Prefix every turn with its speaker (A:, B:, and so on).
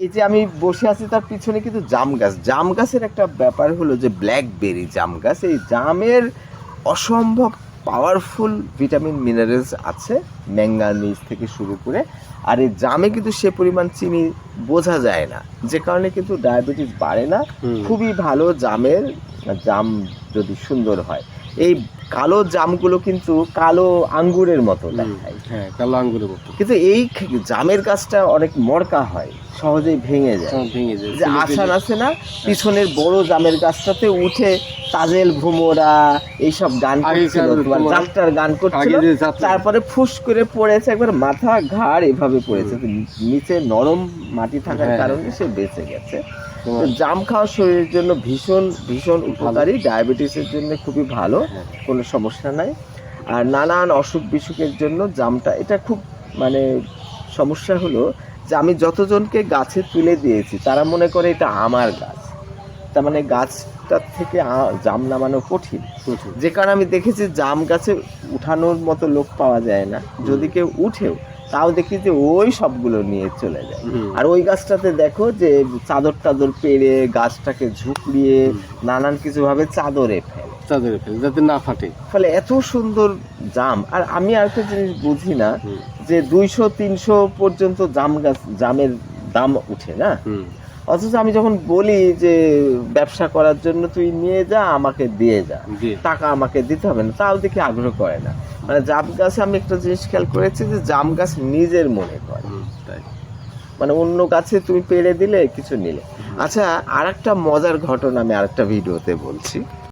A: এই যে আমি বসে আছি তার পিছনে কিন্তু জাম গাছ। জাম গাছের একটা ব্যাপার হলো যে ব্ল্যাকবেরি জাম গাছ এই জামের অসম্ভব পাওয়ারফুল ভিটামিন মিনারেলস আছে ম্যাঙ্গানিজ থেকে শুরু করে। আর এই জামে কিন্তু সে পরিমাণ চিনি বোঝা যায় না। যে কারণে কিন্তু ডায়াবেটিস বাড়ে না। খুবই ভালো জামের জাম যদি সুন্দর হয়। এই কালো জামগুলো কিন্তু কালো আঙ্গুরের মতো দেখায়।
B: হ্যাঁ কালো আঙ্গুরের মতো।
A: কিন্তু এই জামের গাছটা অনেক মরকা হয় সহজেই ভেঙে যায়।
B: ভেঙে যায়
A: যে আসান আছে না পিছনের বড় জামের গাছটাতে উঠে তাজেল ভুমোরা এইসব গান করছিল তোমার যাত্রার গান করছিল। তারপরে ফুস করে পড়েছে একবার মাথা ঘাড় এভাবে পড়েছে। নিচে নরম মাটি থাকার
B: হ্যাঁ,
A: কারণে সে বেঁচে গেছে। জাম খাওয়া শরীরের জন্য ভীষণ ভীষণ উপকারী। ডায়াবেটিসের জন্য খুবই ভালো।
B: হ্যাঁ।
A: কোনো সমস্যা নাই। আর নানান অসুখ বিসুখের জন্য জামটা এটা খুব মানে সমস্যা হলো যে আমি যতজনকে গাছে তুলে দিয়েছি তারা মনে করে এটা আমার গাছ। তার মানে গাছটার থেকে জাম নামানো কঠিন। যে কারণে আমি দেখেছি জাম গাছে উঠানোর মতো লোক পাওয়া যায় না। যদি কেউ উঠেও তাও দেখি যে ওই সবগুলো নিয়ে চলে যায়। আর ওই গাছটাতে দেখো যে চাদর টাদর পেরে গাছটাকে ঝুঁকড়িয়ে নানান কিছুভাবে চাদরে ফেলে
B: চাদরে ফেলে যাতে না ফাটে।
A: ফলে এত সুন্দর জাম আর আমি আরেকটা জিনিস বুঝি না যে দুইশো তিনশো পর্যন্ত জাম গাছ জামের দাম উঠে না? অথচ আমি যখন বলি যে ব্যবসা করার জন্য তুই নিয়ে যা আমাকে দিয়ে যা। টাকা আমাকে দিতে হবে না তাও দেখি আগ্রহ করে না। মানে জাম গাছে আমি একটা জিনিস খেয়াল করেছি যে জাম গাছ নিজের মনে করে। মানে অন্য গাছে তুমি পেরে দিলে কিছু নিলে। আচ্ছা আর একটা মজার ঘটনা আমি আরেকটা ভিডিওতে বলছি।